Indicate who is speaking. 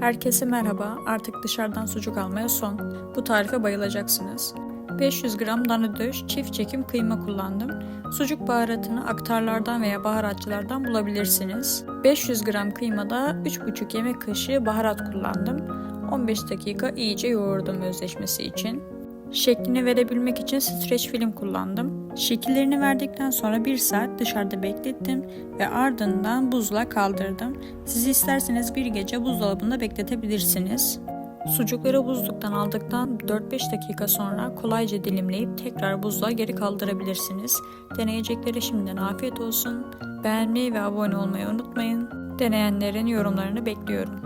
Speaker 1: Herkese merhaba. Artık dışarıdan sucuk almaya son. Bu tarife bayılacaksınız. 500 gram dana döş çift çekim kıyma kullandım. Sucuk baharatını aktarlardan veya baharatçılardan bulabilirsiniz. 500 gram kıymada 3,5 yemek kaşığı baharat kullandım. 15 dakika iyice yoğurdum özleşmesi için. Şeklini verebilmek için streç film kullandım. Şekillerini verdikten sonra 1 saat dışarıda beklettim ve ardından buzluğa kaldırdım. Siz isterseniz bir gece buzdolabında bekletebilirsiniz. Sucukları buzluktan aldıktan 4-5 dakika sonra kolayca dilimleyip tekrar buzluğa geri kaldırabilirsiniz. Deneyeceklere şimdiden afiyet olsun. Beğenmeyi ve abone olmayı unutmayın. Deneyenlerin yorumlarını bekliyorum.